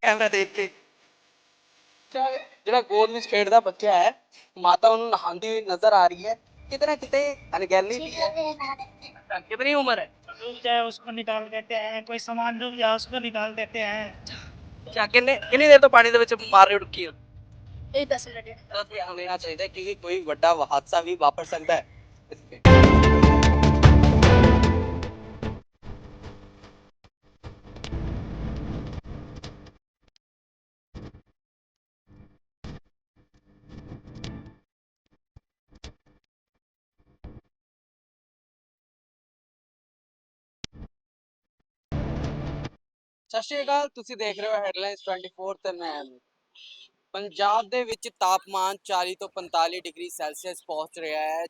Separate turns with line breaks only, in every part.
Camera ਦੇਖ ਕੇ ਅੱਛਾ, ਜਿਹੜਾ ਗੋਦ ਵਿੱਚ ਖੇਡਦਾ ਬੱਚਾ ਹੈ ਮਾਤਾ ਉਹਨੂੰ ਨਹਾਉਂਦੀ ਹੋਈ ਨਜ਼ਰ ਆ ਰਹੀ ਹੈ ਕਿਤੇ ਨਾ ਕਿਤੇ ਅਣਗਹਿਲੀ ਵੀ ਹੈ ਅੱਛਾ, ਕਿਤਨੀ ਉਮਰ ਹੈ
डूब जाए उसको निकाल देते हैं कोई सामान डूब जाए उसको निकाल देते हैं
ਅੱਛਾ ਕਿੰਨੇ ਕਿੰਨੀ ਦੇਰ ਤੋਂ ਪਾਣੀ ਦੇ ਵਿੱਚ ਮਾਰ ਰਹੇ ਹੋ ਡੁੱਬਕੀ ਹੋ
ਇਹ 10 ਮਿੰਟ
ਤਾਂ ਧਿਆਨ ਦੇਣਾ ਚਾਹੀਦਾ ਹੈ ਕਿਉਂਕਿ ਕੋਈ ਵੱਡਾ ਹਾਦਸਾ ਵੀ ਵਾਪਰ ਸਕਦਾ ਹੈ ਸਤਿ ਸ਼੍ਰੀ ਅਕਾਲ, ਤੁਸੀਂ ਦੇਖ ਰਹੇ ਹੋ ਹੈਡਲਾਈਨਸ 24 ਤੇ ਮੈਂ ਅਮਿਤ। ਪੰਜਾਬ ਦੇ ਵਿੱਚ ਤਾਪਮਾਨ 40 ਤੋਂ 45 ਡਿਗਰੀ ਸੈਲਸੀਅਸ ਪਹੁੰਚ ਰਿਹਾ ਹੈ।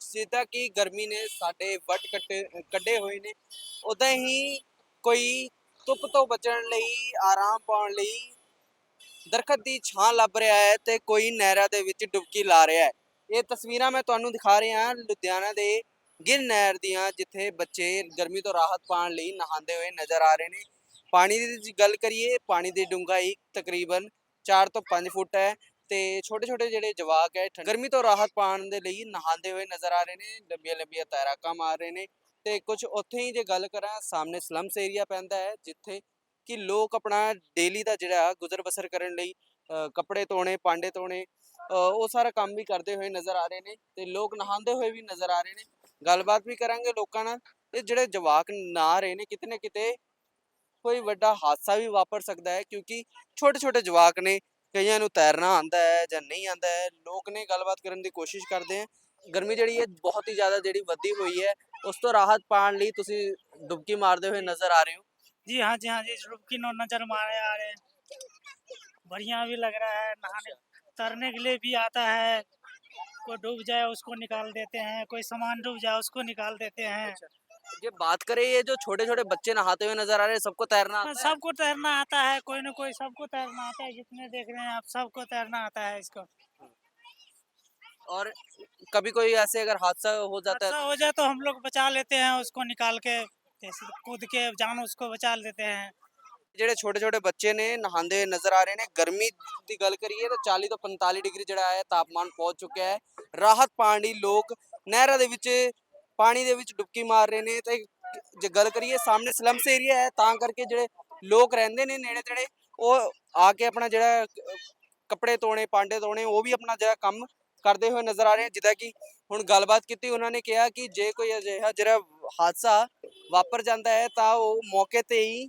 ਜਿੱਦਾਂ ਕਿ ਗਰਮੀ ਨੇ ਸਾਡੇ ਵੱਟ ਕੱਟੇ, ਕੱਢੇ ਹੋਏ ਨੇ। ਉਦਾਂ ਹੀ ਕੋਈ ਧੁੱਪ ਤੋਂ ਬਚਣ ਲਈ, ਆਰਾਮ ਪਾਉਣ ਲਈ ਦਰਖਤ ਦੀ ਛਾਂ ਲੱਭ ਰਿਹਾ ਹੈ ਤੇ ਕੋਈ ਨਹਿਰਾਂ ਦੇ ਵਿੱਚ ਡੁਬਕੀ ਲਾ ਰਿਹਾ ਹੈ। ਇਹ ਤਸਵੀਰਾਂ ਮੈਂ ਤੁਹਾਨੂੰ ਦਿਖਾ ਰਿਹਾ ਲੁਧਿਆਣਾ ਦੇ ਗਿਰ ਨਹਿਰ ਦੀਆਂ, ਜਿੱਥੇ ਬੱਚੇ ਗਰਮੀ ਤੋਂ ਰਾਹਤ ਪਾਉਣ ਲਈ ਨਹਾਉਂਦੇ ਹੋਏ ਨਜ਼ਰ ਆ ਰਹੇ ਨੇ। ਪਾਣੀ ਦੀ ਗੱਲ ਕਰੀਏ ਪਾਣੀ ਦੀ ਡੂੰਘਾਈ ਤਕਰੀਬਨ 4 ਤੋਂ 5 ਫੁੱਟ ਹੈ ਤੇ ਛੋਟੇ ਛੋਟੇ ਜਿਹੜੇ ਜਵਾਕ ਹੈ ਗਰਮੀ ਤੋਂ ਰਾਹਤ ਪਾਉਣ ਦੇ ਲਈ ਨਹਾਉਂਦੇ ਹੋਏ ਨਜ਼ਰ ਆ ਰਹੇ ਨੇ ਲੰਬੀਆਂ ਲੰਬੀਆਂ ਤੈਰਾਕਾਂ ਮਾਰ ਰਹੇ ਨੇ ਤੇ ਕੁਝ ਉੱਥੇ ਹੀ ਜੇ ਗੱਲ ਕਰਾਂ ਸਾਹਮਣੇ ਸਲਮਸ ਏਰੀਆ ਪੈਂਦਾ ਹੈ ਜਿੱਥੇ ਕਿ ਲੋਕ ਆਪਣਾ ਡੇਲੀ ਦਾ ਜਿਹੜਾ ਗੁਜ਼ਰ ਬਸਰ ਕਰਨ ਲਈ ਅ, ਕੱਪੜੇ ਧੋਣੇ ਪਾਂਡੇ ਧੋਣੇ ਉਹ ਸਾਰਾ ਕੰਮ ਵੀ ਕਰਦੇ ਹੋਏ ਨਜ਼ਰ ਆ ਰਹੇ ਨੇ ਤੇ ਲੋਕ ਨਹਾਉਂਦੇ ਹੋਏ ਵੀ ਨਜ਼ਰ ਆ ਰਹੇ ਨੇ। ਗੱਲਬਾਤ ਵੀ ਕਰਾਂਗੇ ਲੋਕਾਂ ਨਾਲ ਤੇ ਜਿਹੜੇ ਜਵਾਕ ਨਾ ਰਹੇ ਨੇ ਕਿਤੇ ਨਾ ਕਿਤੇ ਕੋਈ ਵੱਡਾ ਹਾਦਸਾ ਵੀ ਵਾਪਰ ਸਕਦਾ ਹੈ ਕਿਉਂਕਿ ਛੋਟੇ ਛੋਟੇ ਜਵਾਕ ਨੇ ਕਈਆਂ ਨੂੰ ਤੈਰਨਾ ਆਂਦਾ ਹੈ ਜਾਂ ਨਹੀਂ ਆਂਦਾ ਹੈ ਲੋਕ ਨੇ ਗੱਲਬਾਤ ਕਰਨ ਦੀ ਕੋਸ਼ਿਸ਼ ਕਰਦੇ ਆ ਗਰਮੀ ਜਿਹੜੀ ਹੈ ਬਹੁਤ ਹੀ ਜ਼ਿਆਦਾ ਜਿਹੜੀ ਵਧੀ ਹੋਈ ਹੈ ਉਸ ਤੋਂ ਰਾਹਤ ਪਾਉਣ ਲਈ ਤੁਸੀਂ ਡੁਬਕੀ ਮਾਰਦੇ ਹੋਏ ਨਜ਼ਰ ਆ ਰਹੇ ਹੋ
जी हाँ जी हाँ जी डुबकी नो नजर मारे आ रहे हैं बढ़िया भी लग रहा है नहाने तैरने के लिए भी आता है कोई डूब जाए उसको निकाल देते हैं कोई सामान डूब जाए उसको निकाल देते हैं
ये बात करें ये जो छोटे छोटे बच्चे नहाते हुए नजर आ रहे हैं सबको तैरना आता है
सबको तैरना आता है कोई ना कोई सबको तैरना आता है जितने देख रहे हैं आप सबको तैरना आता है इसको
और कभी कोई ऐसे अगर हादसा हो जाता
ऐसा
है
हो जाए तो हम लोग बचा लेते हैं उसको निकाल के जैसे कूद के जान उसको बचा लेते हैं
ਜਿਹੜੇ ਛੋਟੇ ਛੋਟੇ ਬੱਚੇ ਨੇ ਨਹਾਉਂਦੇ ਹੋਏ ਨਜ਼ਰ ਆ ਰਹੇ ਨੇ ਗਰਮੀ ਦੀ ਗੱਲ ਕਰੀਏ ਤਾਂ 40 ਤੋਂ 45 ਡਿਗਰੀ ਜਿਹੜਾ ਹੈ ਤਾਪਮਾਨ ਪਹੁੰਚ ਚੁੱਕਿਆ ਹੈ ਰਾਹਤ ਪਾਉਣ ਲਈ ਲੋਕ ਨਹਿਰਾਂ ਦੇ ਵਿੱਚ ਪਾਣੀ ਦੇ ਵਿੱਚ ਡੁਬਕੀ ਮਾਰ ਰਹੇ ਨੇ, ਤੇ ਜੇ ਗੱਲ ਕਰੀਏ ਸਾਹਮਣੇ ਸਲਮਸ ਏਰੀਆ ਹੈ, ਤਾਂ ਕਰਕੇ ਜਿਹੜੇ ਲੋਕ ਰਹਿੰਦੇ ਨੇ ਨੇੜੇ ਤੇੜੇ, ਉਹ ਆ ਕੇ ਆਪਣਾ ਜਿਹੜਾ ਕੱਪੜੇ ਧੋਣੇ ਪਾਂਡੇ ਧੋਣੇ, ਉਹ ਵੀ ਆਪਣਾ ਜਿਹੜਾ ਕੰਮ ਕਰਦੇ ਹੋਏ ਨਜ਼ਰ ਆ ਰਹੇ ਜਿੱਦਾਂ ਕਿ ਹੁਣ ਗੱਲਬਾਤ ਕੀਤੀ, ਉਹਨਾਂ ਨੇ ਕਿਹਾ ਕਿ ਜੇ ਕੋਈ ਅਜਿਹਾ ਜਿਹੜਾ ਹਾਦਸਾ ਵਾਪਰ ਜਾਂਦਾ ਹੈ, ਤਾਂ ਉਹ ਮੌਕੇ ਤੇ ਹੀ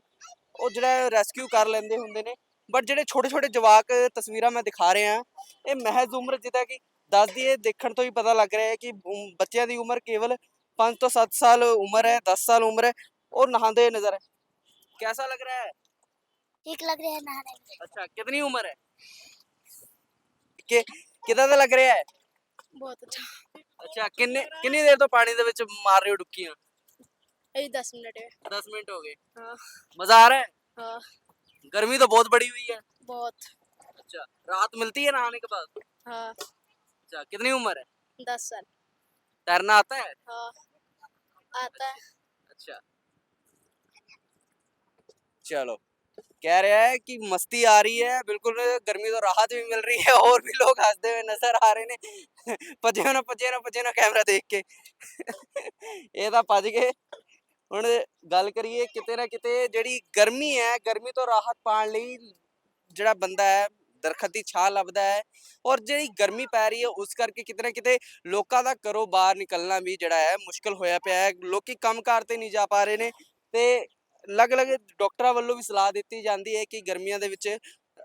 ਉਹ ਜਿਹੜਾ ਰੈਸਕਿਊ ਕਰ ਲੈਂਦੇ ਹੁੰਦੇ ਨੇ। ਬਟ ਜਿਹੜੇ ਛੋਟੇ ਛੋਟੇ ਜਵਾਕ ਤਸਵੀਰਾਂ ਮੈਂ ਦਿਖਾ ਰਿਹਾ, ਇਹ ਮਹਿਜ਼ ਉਮਰ ਜਿੱਦਾਂ ਕਿ ਦੱਸਦੀ ਹੈ ਦੇਖਣ ਤੋਂ ਹੀ ਪਤਾ ਲੱਗ ਰਿਹਾ ਹੈ ਕਿ ਬੱਚਿਆਂ ਦੀ ਉਮਰ ਕੇਵਲ 5 ਤੋਂ 7 ਸਾਲ ਉਮਰ ਹੈ 10 ਸਾਲ ਉਮਰ ਹੈ ਉਹ ਨਹਾਉਂਦੇ ਹੋਏ ਨਜ਼ਰ ਹੈ कैसा लग रहा है
ठीक लग रहा है नहाने में
अच्छा कितनी उम्र है कि ਕਿਦਾਂ ਦਾ ਲੱਗ ਰਿਹਾ ਹੈ
बहुत अच्छा
ਅੱਛਾ ਕਿੰਨੇ ਕਿੰਨੀ ਦੇਰ ਤੋਂ ਪਾਣੀ ਦੇ ਵਿੱਚ ਮਾਰ ਰਹੇ ਹੋ ਡੁੱਕੀਆਂ
अभी 10 मिनट है
10 ਮਿੰਟ ਹੋ ਗਏ
हाँ
मजा आ रहा है
हाँ
गर्मी तो बहुत बड़ी हुई है
बहुत
अच्छा राहत मिलती है नहाने के बाद
हाँ
अच्छा कितनी उम्र है
10 साल
तैरना आता है
हाँ आता है
अच्छा चलो कह रहा है कि मस्ती आ रही है बिल्कुल गर्मी तो राहत भी मिल रही है और भी लोग हंसते हुए नजर आ रहे ने ਭੱਜੇ ਨਾ ਭੱਜੇ ਨਾ ਭੱਜੇ ਨਾ ਕੈਮਰਾ ਦੇਖ ਕੇ ਇਹ ਤਾਂ ਭੱਜ ਗਏ ਹੁਣ ਗੱਲ ਕਰੀਏ ਕਿਤੇ ਨਾ ਕਿਤੇ ਜਿਹੜੀ ਗਰਮੀ ਹੈ ਗਰਮੀ ਤੋਂ ਰਾਹਤ ਪਾਉਣ ਲਈ ਜਿਹੜਾ ਬੰਦਾ ਹੈ ਦਰਖਤ ਦੀ ਛਾਂ ਲੱਭਦਾ ਹੈ ਔਰ ਜਿਹੜੀ ਗਰਮੀ ਪੈ ਰਹੀ ਹੈ ਉਸ ਕਰਕੇ ਕਿਤੇ ਨਾ ਕਿਤੇ ਲੋਕਾਂ ਦਾ ਘਰੋਂ ਬਾਹਰ ਨਿਕਲਣਾ ਵੀ ਜਿਹੜਾ ਹੈ ਮੁਸ਼ਕਲ ਹੋਇਆ ਪਿਆ ਹੈ, ਲੋਕੀ ਕੰਮਕਾਰ ਤੇ ਨਹੀਂ ਜਾ ਪਾ ਰਹੇ ਨੇ ਤੇ ਅਲੱਗ-ਅਲੱਗ ਡਾਕਟਰਾਂ ਵੱਲੋਂ ਵੀ ਸਲਾਹ ਦਿੱਤੀ ਜਾਂਦੀ ਹੈ ਕਿ ਗਰਮੀਆਂ ਦੇ ਵਿੱਚ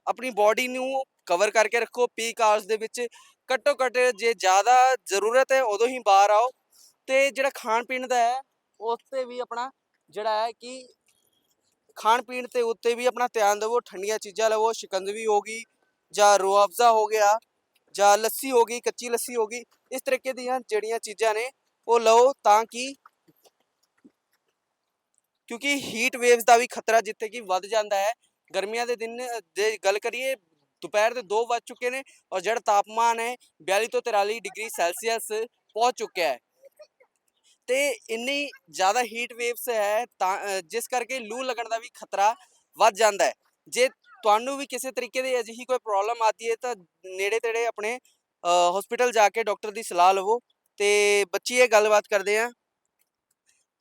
ਆਪਣੀ ਬਾਡੀ ਨੂੰ ਕਵਰ ਕਰਕੇ ਰੱਖੋ ਪੀਕ ਆਵਰਸ ਦੇ ਵਿੱਚ ਘੱਟੋ ਘੱਟ ਜੇ ਜ਼ਿਆਦਾ ਜ਼ਰੂਰਤ ਹੈ ਉਦੋਂ ਹੀ ਬਾਹਰ ਆਓ ਤੇ ਜਿਹੜਾ ਖਾਣ ਪੀਣ ਦਾ ਹੈ ਉਸ ਤੇ ਵੀ ਆਪਣਾ ਜਿਹੜਾ ਹੈ ਕਿ ਖਾਣ ਪੀਣ ਤੇ ਉੱਤੇ ਵੀ ਆਪਣਾ ਧਿਆਨ ਦਿਵੋ, ਠੰਡੀਆਂ ਚੀਜ਼ਾਂ ਲਵੋ, ਸ਼ਿਕੰਜਵੀ ਹੋ ਗਈ ਜਾਂ ਰੂਹ ਹੋ ਗਿਆ ਜਾਂ ਲੱਸੀ ਹੋ ਗਈ, ਕੱਚੀ ਲੱਸੀ ਹੋ ਗਈ, ਇਸ ਤਰੀਕੇ ਦੀਆਂ ਜਿਹੜੀਆਂ ਚੀਜ਼ਾਂ ਨੇ, ਉਹ ਲਓ ਤਾਂ ਕਿ ਕਿਉਂਕਿ ਹੀਟ ਵੇਵਸ ਦਾ ਵੀ ਖਤਰਾ ਜਿੱਥੇ ਕਿ ਵੱਧ ਜਾਂਦਾ ਹੈ। ਗਰਮੀਆਂ ਦੇ ਦਿਨ, ਜੇ ਗੱਲ ਕਰੀਏ, ਦੁਪਹਿਰ ਦੇ 2 ਵੱਜ ਚੁੱਕੇ ਨੇ ਔਰ ਜਿਹੜਾ ਤਾਪਮਾਨ ਹੈ 42 ਤੋਂ 43 ਡਿਗਰੀ ਸੈਲਸੀਅਸ ਪਹੁੰਚ ਚੁੱਕਿਆ ਹੈ। ਤੇ ਇੰਨੀ ਜ਼ਿਆਦਾ ਹੀਟ ਵੇਵਸ ਹੈ ਤਾਂ ਜਿਸ ਕਰਕੇ ਲੂ ਲੱਗਣ ਦਾ ਵੀ ਖਤਰਾ ਵੱਧ ਜਾਂਦਾ ਹੈ। ਜੇ ਤੁਹਾਨੂੰ ਵੀ ਕਿਸੇ ਤਰੀਕੇ ਦੀ ਅਜਿਹੀ ਕੋਈ ਪ੍ਰੋਬਲਮ ਆਦੀ ਹੈ ਤਾਂ ਨੇੜੇ ਤੇੜੇ ਆਪਣੇ ਹਸਪੀਟਲ ਜਾ ਕੇ ਡਾਕਟਰ ਦੀ ਸਲਾਹ ਲਵੋ ਤੇ ਬੱਚੀ ਇਹ ਗੱਲਬਾਤ ਕਰਦੇ ਆ।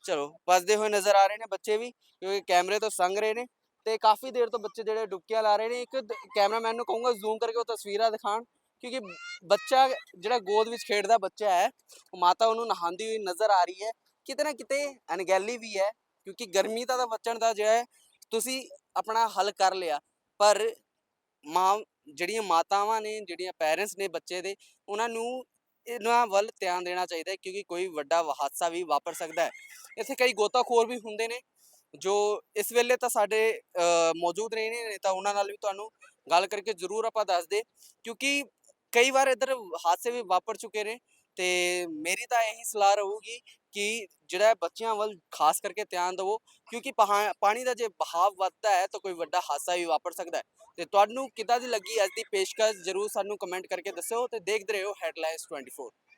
ਚਲੋ, ਵੱਸਦੇ ਹੋਏ ਨਜ਼ਰ ਆ ਰਹੇ ਨੇ ਬੱਚੇ ਵੀ, ਕਿਉਂਕਿ ਕੈਮਰੇ ਤੋਂ ਸੰਗ ਰਹੇ ਨੇ ਤੇ ਕਾਫੀ ਦੇਰ ਤੋਂ ਬੱਚੇ ਜਿਹੜੇ ਡੁਬਕੀਆਂ ਲਾ ਰਹੇ ਨੇ। ਇੱਕ ਕੈਮਰਾਮੈਨ ਨੂੰ ਕਹੂੰਗਾ ਜ਼ੂਮ ਕਰਕੇ ਉਹ ਤਸਵੀਰਾਂ ਦਿਖਾਣ ਕਿਉਂਕਿ ਬੱਚਾ ਜਿਹੜਾ ਗੋਦ ਵਿੱਚ ਖੇਡਦਾ ਬੱਚਾ ਹੈ, ਉਹ ਮਾਤਾ ਉਹਨੂੰ ਨਹਾਉਂਦੀ ਹੋਈ ਨਜ਼ਰ ਆ ਰਹੀ ਹੈ। ਕਿਤੇ ਨਾ ਕਿਤੇ ਅਣਗਹਿਲੀ ਵੀ ਹੈ, ਕਿਉਂਕਿ ਗਰਮੀ ਦਾ ਤਾਂ ਬਚਣ ਦਾ ਜਿਹੜਾ ਹੈ, ਤੁਸੀਂ ਆਪਣਾ ਹੱਲ ਕਰ ਲਿਆ। ਪਰ ਮਾਂ, ਜਿਹੜੀਆਂ ਮਾਤਾਵਾਂ ਨੇ, ਜਿਹੜੀਆਂ ਪੈਰੈਂਟਸ ਨੇ ਬੱਚੇ ਦੇ, ਉਹਨਾਂ ਨੂੰ ਇਹਨਾਂ ਵੱਲ ਧਿਆਨ ਦੇਣਾ ਚਾਹੀਦਾ ਹੈ ਕਿਉਂਕਿ ਕੋਈ ਵੱਡਾ ਹਾਦਸਾ ਵੀ ਵਾਪਰ ਸਕਦਾ ਹੈ। ਇੱਥੇ ਕਈ ਗੋਤਾਖੋਰ ਵੀ ਹੁੰਦੇ ਨੇ, ਜੋ ਇਸ ਵੇਲੇ ਤਾਂ ਸਾਡੇ ਮੌਜੂਦ ਨਹੀਂ ਨੇ ਤਾਂ ਉਹਨਾਂ ਨਾਲ ਵੀ ਤੁਹਾਨੂੰ ਗੱਲ ਕਰਕੇ ਜ਼ਰੂਰ ਆਪਾਂ ਦੱਸ ਦੇ ਕਿਉਂਕਿ ਕਈ ਵਾਰ ਇੱਧਰ ਹਾਦਸੇ ਵੀ ਵਾਪਰ ਚੁੱਕੇ ਨੇ ਤੇ ਮੇਰੀ ਤਾਂ ਇਹੀ ਸਲਾਹ ਰਹੂਗੀ ਕਿ ਜਿਹੜਾ ਬੱਚਿਆਂ ਵੱਲ ਖਾਸ ਕਰਕੇ ਧਿਆਨ ਦਿਵੋ, ਕਿਉਂਕਿ ਪਹਾ- ਪਾਣੀ ਦਾ ਜੇ ਬਹਾਵ ਵੱਧਦਾ ਹੈ ਤਾਂ ਕੋਈ ਵੱਡਾ ਹਾਦਸਾ ਵੀ ਵਾਪਰ ਸਕਦਾ ਹੈ। ਤੇ ਤੁਹਾਨੂੰ ਕਿੱਦਾਂ ਦੀ ਲੱਗੀ ਅੱਜ ਦੀ ਪੇਸ਼ਕਸ਼, ਜਰੂਰ ਸਾਨੂੰ ਕਮੈਂਟ ਕਰਕੇ ਦੱਸਿਓ ਤੇ ਦੇਖਦੇ ਰਹੋ ਹੈਡਲਾਈਨਸ 24